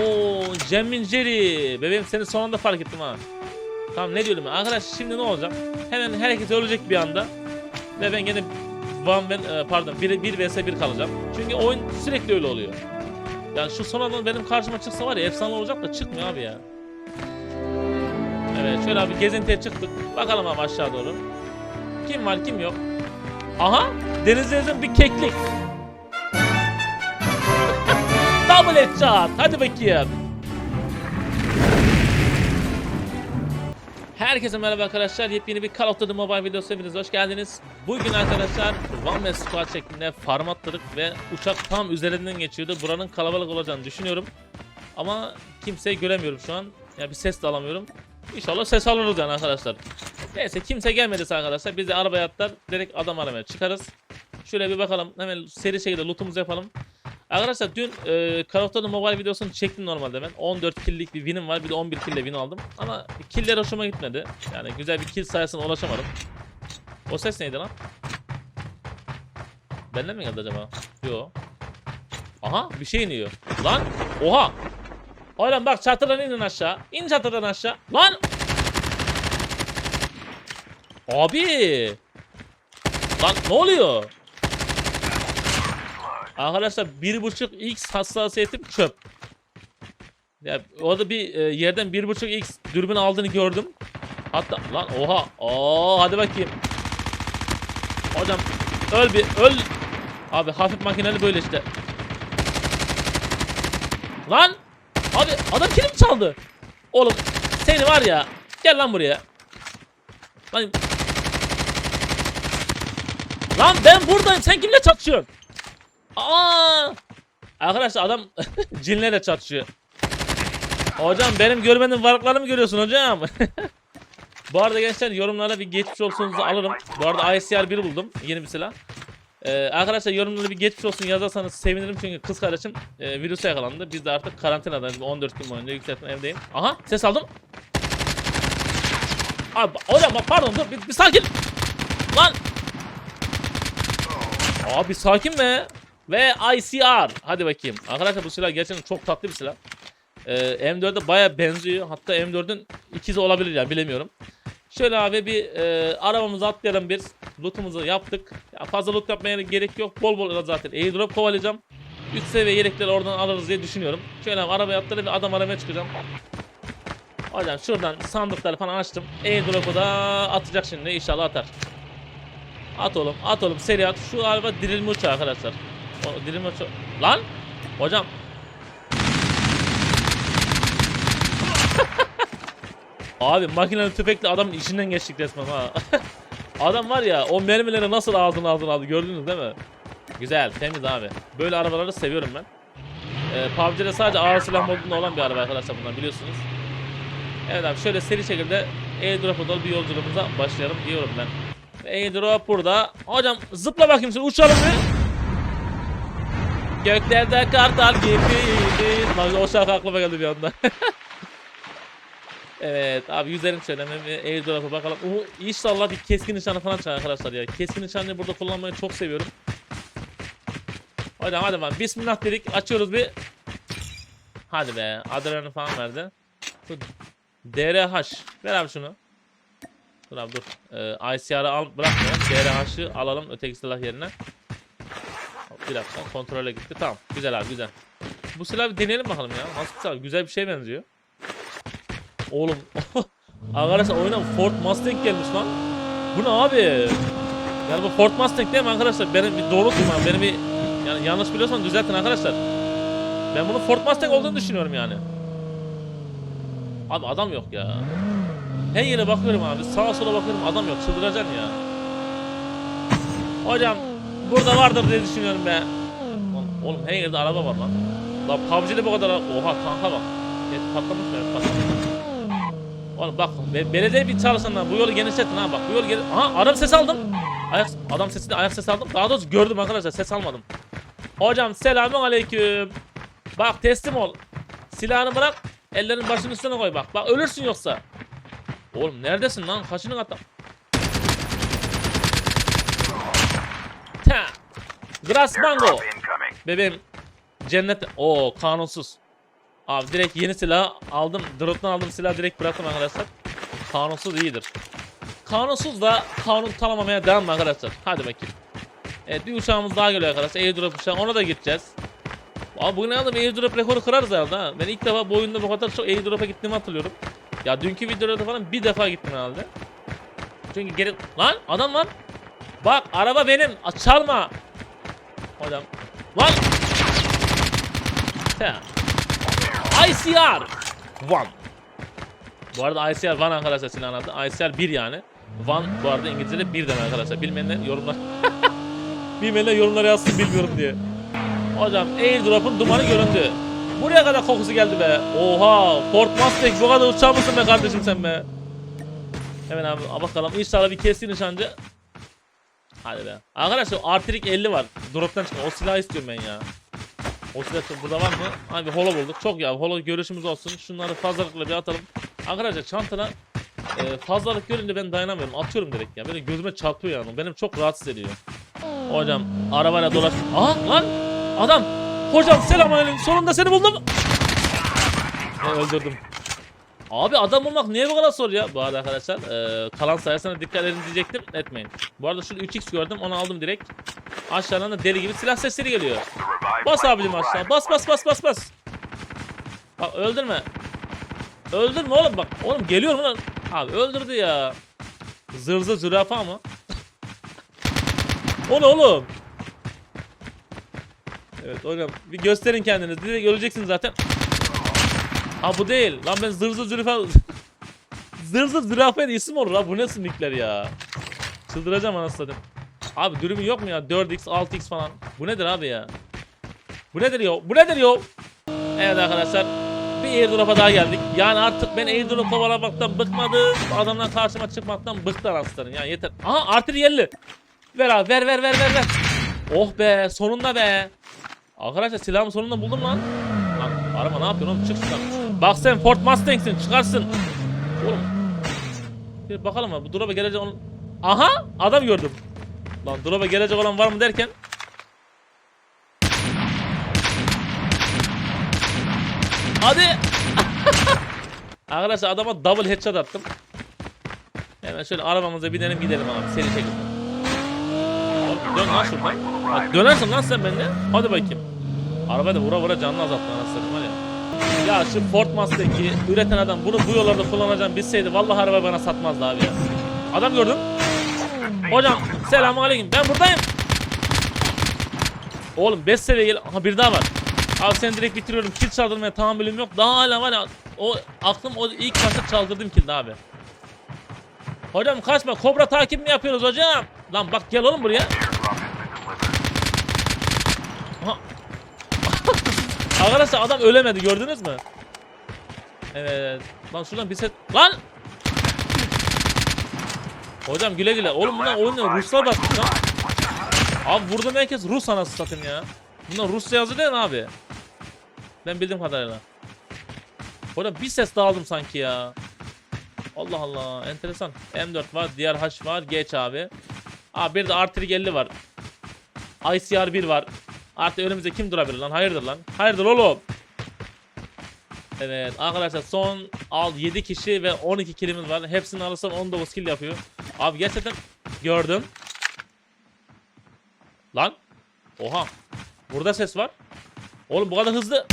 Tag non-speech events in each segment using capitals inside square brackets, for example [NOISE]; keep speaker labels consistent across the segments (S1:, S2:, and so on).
S1: Oo Cem Jerry. Bebeğim seni son anda fark ettim ha. Tamam ne diyorum ben? Arkadaş şimdi ne olacak? Hemen herkes ölecek bir anda. Ve ben gene one ben e, pardon 1 1 vs 1 kalacağım. Çünkü oyun sürekli öyle oluyor. Yani şu son anda benim karşıma çıksa var ya efsane olacak da çıkmıyor abi ya. Evet şöyle abi gezintiye çıktık. Bakalım abi aşağı doğru. Kim var kim yok. Aha Denizli'nin bir keklik. Double headshot. Hadi bakayım. Herkese merhaba arkadaşlar. Yepyeni bir Call of Duty Mobile videosu hepiniz hoş geldiniz. Bugün arkadaşlar One Man Squad şeklinde farm atladık ve uçak tam üzerinden geçiyordu. Buranın kalabalık olacağını düşünüyorum. Ama kimseyi göremiyorum şu an. Ya bir ses de alamıyorum. İnşallah ses alırız yani arkadaşlar. Neyse kimse gelmediyse arkadaşlar biz de arabaya atlar direkt adam aramaya çıkarız. Şöyle bir bakalım hemen seri şekilde lootumuzu yapalım. Arkadaşlar dün e, Call of Duty Mobile videosunu çektim normalde ben. 14 kill'lik bir win'im var bir de 11 kill'le win aldım. Ama kill'ler hoşuma gitmedi. Yani güzel bir kill sayısına ulaşamadım. O ses neydi lan? Benden mi geldi acaba? Yo. Aha bir şey iniyor. Lan oha. Oğlum bak çatıdan inin aşağı. İn çatıdan aşağı. Lan. Abi. Lan ne oluyor? Arkadaşlar 1.5 x hassasiyetim çöp. Ya orada bir e, yerden 1.5 x dürbün aldığını gördüm. Hatta lan oha. Oo hadi bakayım. Hocam öl bir öl. Abi hafif makineli böyle işte. Lan abi adam kilim çaldı. Oğlum seni var ya gel lan buraya. Lan Lan ben buradayım sen kimle çatışıyorsun? Aa! Arkadaşlar adam [LAUGHS] cinlerle çatışıyor. Hocam benim görmedim varlıklarımı görüyorsun hocam. [LAUGHS] Bu arada gençler yorumlara bir geçmiş olsunuzu alırım. Bu arada ICR 1 buldum. Yeni bir silah. Ee, arkadaşlar yorumlara bir geçmiş olsun yazarsanız sevinirim çünkü kız kardeşim e, virüse yakalandı. Biz de artık karantinadayız. 14 gün boyunca yükseltme evdeyim. Aha ses aldım. Abi hocam pardon dur bir, bir sakin. Lan. Abi sakin be. Ve ICR. Hadi bakayım. Arkadaşlar bu silah gerçekten çok tatlı bir silah. Ee, M4'e baya benziyor. Hatta M4'ün ikizi olabilir ya bilemiyorum. Şöyle abi bir e, arabamızı atlayalım bir. Lootumuzu yaptık. Ya fazla loot yapmaya gerek yok. Bol bol zaten airdrop kovalayacağım. 3 seviye yelekleri oradan alırız diye düşünüyorum. Şöyle abi arabaya atlayıp bir adam aramaya çıkacağım. Hocam şuradan sandıkları falan açtım. Airdrop'u da atacak şimdi inşallah atar. At oğlum at oğlum seri at. Şu araba dirilme uçağı arkadaşlar. O dirilme uçağı. Lan! Hocam. [LAUGHS] Abi makineli tüfekle adamın içinden geçtik resmen ha. [LAUGHS] Adam var ya o mermileri nasıl ağzına ağzına aldı gördünüz değil mi? Güzel temiz abi. Böyle arabaları seviyorum ben. Ee, PUBG'de sadece ağır silah modunda olan bir araba arkadaşlar bunlar biliyorsunuz. Evet abi şöyle seri şekilde airdrop'a doğru bir yolculuğumuza başlayalım diyorum ben. Airdrop burada. Hocam zıpla bakayım sen uçalım bir. Göklerde kartal gibi. Bak o şarkı aklıma geldi bir anda. [LAUGHS] evet abi yüzerim bir airdrop'a bakalım. Uh, inşallah bir keskin nişanı falan çıkar arkadaşlar ya. Keskin nişanı burada kullanmayı çok seviyorum. Hadi hadi lan bismillah dedik açıyoruz bir. Hadi be adrenalin falan verdi. Şu DRH ver abi şunu. Dur abi dur. Ee, ICR'ı al bırakmayalım. DRH'ı alalım öteki silah yerine. Dakika kontrole gitti. Tamam. Güzel abi güzel. Bu silahı bir deneyelim bakalım ya. Nasıl silah? Güzel bir şey benziyor. Oğlum. [LAUGHS] arkadaşlar oyuna Ford Mustang gelmiş lan. Bu ne abi? Yani bu Ford Mustang değil mi arkadaşlar? Benim bir doğru durmam. Benim bir yani yanlış biliyorsam düzeltin arkadaşlar. Ben bunu Ford Mustang olduğunu düşünüyorum yani. Abi adam yok ya. Her yere bakıyorum abi. Sağa sola bakıyorum adam yok. Çıldıracaksın ya. Hocam burada vardır diye düşünüyorum be. Oğlum her yerde araba var lan. Lan PUBG'de bu kadar Oha tanka bak. Evet, patlamış mı? Patlamış. Oğlum bak be belediye bir çalışanlar bu yolu genişletin ha bak bu yolu geniş... Aha adam ses aldım. Ayak, adam sesini ayak sesi aldım. Daha doğrusu gördüm arkadaşlar ses almadım. Hocam selamun aleyküm. Bak teslim ol. Silahını bırak. Ellerin başının üstüne koy bak. Bak ölürsün yoksa. Oğlum neredesin lan? Kaçını katta? Grass Mango. Bebeğim cennet. Oo kanunsuz. Abi direkt yeni silah aldım. Drop'tan aldım silah direkt bıraktım arkadaşlar. Kanunsuz iyidir. Kanunsuz da kanun tanımamaya devam arkadaşlar. Hadi bakayım. Evet bir uçağımız daha geliyor arkadaşlar. Airdrop uçağı ona da gideceğiz. Abi bugün aldım airdrop rekoru kırarız herhalde ha. Ben ilk defa bu oyunda bu kadar çok airdrop'a gittiğimi hatırlıyorum. Ya dünkü videolarda falan bir defa gittim herhalde. Çünkü geri... Lan adam var. Bak araba benim. Çalma. Adam. Lan. He. ICR. One. Bu arada ICR One arkadaşlar silahın adı. ICR 1 yani. One bu arada İngilizce'de 1 demek arkadaşlar. Bilmeyenler yorumlar. [LAUGHS] Bilmeyenler yorumlara yazsın bilmiyorum diye. Hocam airdrop'un dumanı göründü. Buraya kadar kokusu geldi be. Oha Ford Mustang bu kadar uçar mısın be kardeşim sen be. Hemen abi bakalım inşallah bir keskin nişancı. Hadi be. Arkadaşlar artirik 50 var. Drop'tan çıkan o silahı istiyorum ben ya. O silah burada var mı? Abi holo bulduk. Çok ya holo görüşümüz olsun. Şunları fazlalıkla bir atalım. Arkadaşlar çantana e, fazlalık görünce ben dayanamıyorum. Atıyorum direkt ya. Böyle gözüme çarpıyor yani. Benim çok rahatsız ediyor. Hocam arabayla dolaş. Aha lan adam. Hocam selamünaleyküm. Sonunda seni buldum. Ve öldürdüm. Abi adam bulmak niye bu kadar zor ya? Bu arada arkadaşlar e, kalan sayısına dikkat edin diyecektim. Etmeyin. Bu arada şurada 3x gördüm. Onu aldım direkt. Aşağıdan da deli gibi silah sesleri geliyor. Bas abicim aşağı. Bas bas bas bas bas. Bak öldürme. Öldürme oğlum bak. Oğlum geliyorum lan. Abi öldürdü ya. Zırzı zürafa mı? [LAUGHS] o ne oğlum? Evet hocam bir gösterin kendinizi. Direkt öleceksiniz zaten. Ha bu değil. Lan ben zırzı zürafa... zırzı zürafa diye isim olur ha. Bu nasıl nickler ya? Çıldıracağım anasını satayım. Abi dürümü yok mu ya? 4x, 6x falan. Bu nedir abi ya? Bu nedir yo? Bu nedir yo? Evet arkadaşlar. Bir airdrop'a daha geldik. Yani artık ben airdrop kovalamaktan bıkmadım. Adamlar karşıma çıkmaktan bıktı anasını. Yani yeter. Aha artı yerli. Ver abi ver ver ver ver ver. Oh be sonunda be. Arkadaşlar silahımı sonunda buldum lan. Lan araba ne yapıyorsun oğlum çık şuradan. Bak sen Ford Mustang'sin çıkarsın. Oğlum. Bir bakalım abi bu drop'a gelecek olan... Aha adam gördüm. Lan drop'a gelecek olan var mı derken. Hadi. [LAUGHS] Arkadaşlar adama double headshot attım. Hemen şöyle arabamıza binelim gidelim abi şekilde. Oğlum, Dön lan şuradan. Dönersin lan sen benimle. Hadi bakayım. Arabada vura vura canını azalttı anasını var ya. Ya şu Ford Mustang'i üreten adam bunu bu yollarda kullanacağım bilseydi vallahi araba bana satmazdı abi ya. Adam gördüm. Hocam selamünaleyküm ben buradayım. Oğlum 5 seviye gel. Aha bir daha var. Abi seni direkt bitiriyorum. Kill çaldırmaya tahammülüm yok. Daha hala var ya. O aklım o ilk başta çaldırdım kill'de abi. Hocam kaçma. Kobra takip mi yapıyoruz hocam? Lan bak gel oğlum buraya. Arkadaşlar adam ölemedi gördünüz mü? Evet. Lan şuradan bir set. Lan! Hocam güle güle. Oğlum bunlar oyunda Ruslar basmış lan. Abi vurdum herkes Rus anası satayım ya. Bunlar Rusça yazı değil mi abi? Ben bildiğim kadarıyla. Orada bir ses daha aldım sanki ya. Allah Allah enteresan. M4 var, diğer H var, geç abi. Abi bir de artı 50 var. ICR 1 var. Artık önümüzde kim durabilir lan? Hayırdır lan? Hayırdır oğlum? Evet arkadaşlar son al 7 kişi ve 12 kilimiz var. Hepsini alırsam 19 kill yapıyor. Abi gerçekten gördüm. Lan. Oha. Burada ses var. Oğlum bu kadar hızlı.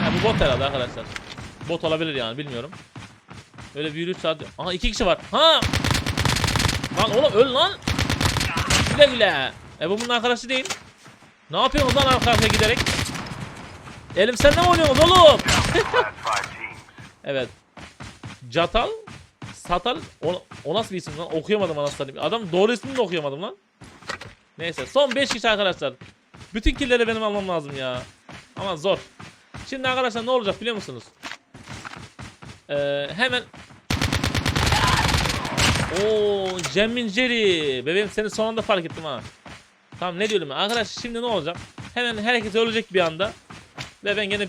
S1: Ha, bu bot herhalde arkadaşlar. Bot olabilir yani bilmiyorum. Öyle bir yürüyüş saat. Aha iki kişi var. Ha. Lan oğlum öl lan. Güle güle. E bu bunun arkadaşı değil. Ne yapıyorsunuz lan arka arkaya giderek? Elim sen ne oynuyorsun oğlum? [LAUGHS] evet. Catal. Satal. O, o nasıl bir isim lan? Okuyamadım anasını. Adam doğru ismini de okuyamadım lan. Neyse son 5 kişi arkadaşlar. Bütün killleri benim almam lazım ya. Ama zor. Şimdi arkadaşlar ne olacak biliyor musunuz? Ee, hemen Oo, Cemmin Jerry. Bebeğim seni son anda fark ettim ha. Tamam ne diyorum arkadaş şimdi ne olacak? Hemen herkes ölecek bir anda. Ve ben gene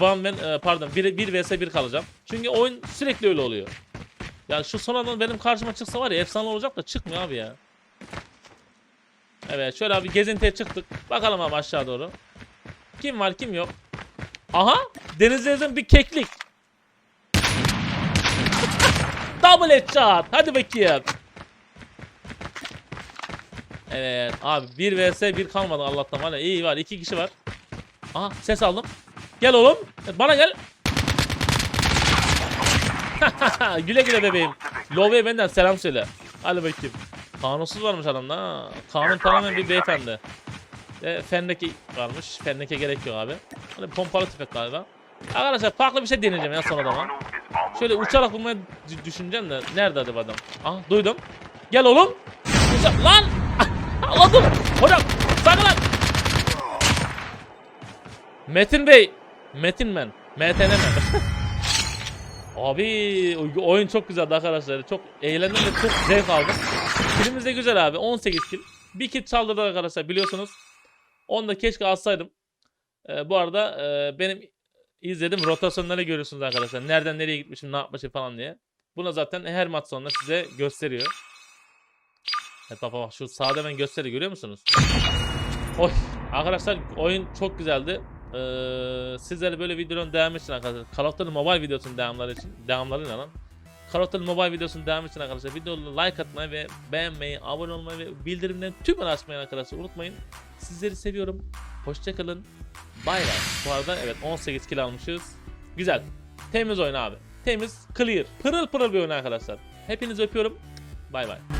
S1: one ben e, pardon 1 1 vs 1 kalacağım. Çünkü oyun sürekli öyle oluyor. Ya şu son anda benim karşıma çıksa var ya efsane olacak da çıkmıyor abi ya. Evet şöyle abi gezintiye çıktık. Bakalım abi aşağı doğru. Kim var kim yok. Aha denizlerimizin bir keklik. [LAUGHS] Double headshot. Hadi bakayım. Evet abi 1 vs 1 kalmadı Allah'tan var iyi var 2 kişi var. Aha ses aldım. Gel oğlum. Bana gel. [LAUGHS] güle güle bebeğim. Love'ye benden selam söyle. Hadi bakayım. Kanunsuz varmış adamda ha. Kanun tamamen bir beyefendi. E, fendeki varmış. Fendeke gerek yok abi. Hani pompalı tüfek galiba. Arkadaşlar farklı bir şey deneyeceğim ya son adama. Şöyle uçarak bulmayı düşüneceğim de nerede acaba adam? Aha duydum. Gel oğlum. Lan! Aldım. Hocam sakın lan. Metin Bey. Metin men. MTN men. [LAUGHS] Abi oyun çok güzeldi arkadaşlar. Çok eğlendim ve çok zevk aldım. Kilimiz de güzel abi. 18 kill. Bir kill çaldırdık arkadaşlar biliyorsunuz. Onu da keşke alsaydım. Ee, bu arada e, benim izledim rotasyonları görüyorsunuz arkadaşlar. Nereden nereye gitmişim, ne yapmışım falan diye. Bunu zaten her maç sonunda size gösteriyor. Evet bak bak şu sağda ben gösteriyor görüyor musunuz? Oy arkadaşlar oyun çok güzeldi. Ee, sizlere böyle videonun devamı için arkadaşlar. Call of Duty Mobile videosunun devamları için. Devamları ne lan? Call of Duty Mobile videosunun devamı için arkadaşlar. Videoları like atmayı ve beğenmeyi, abone olmayı ve bildirimleri tüm açmayı arkadaşlar unutmayın. Sizleri seviyorum. Hoşçakalın. Bay bay. Bu arada evet 18 kill almışız. Güzel. Temiz oyun abi. Temiz, clear. Pırıl pırıl bir oyun arkadaşlar. Hepinizi öpüyorum. Bay bay.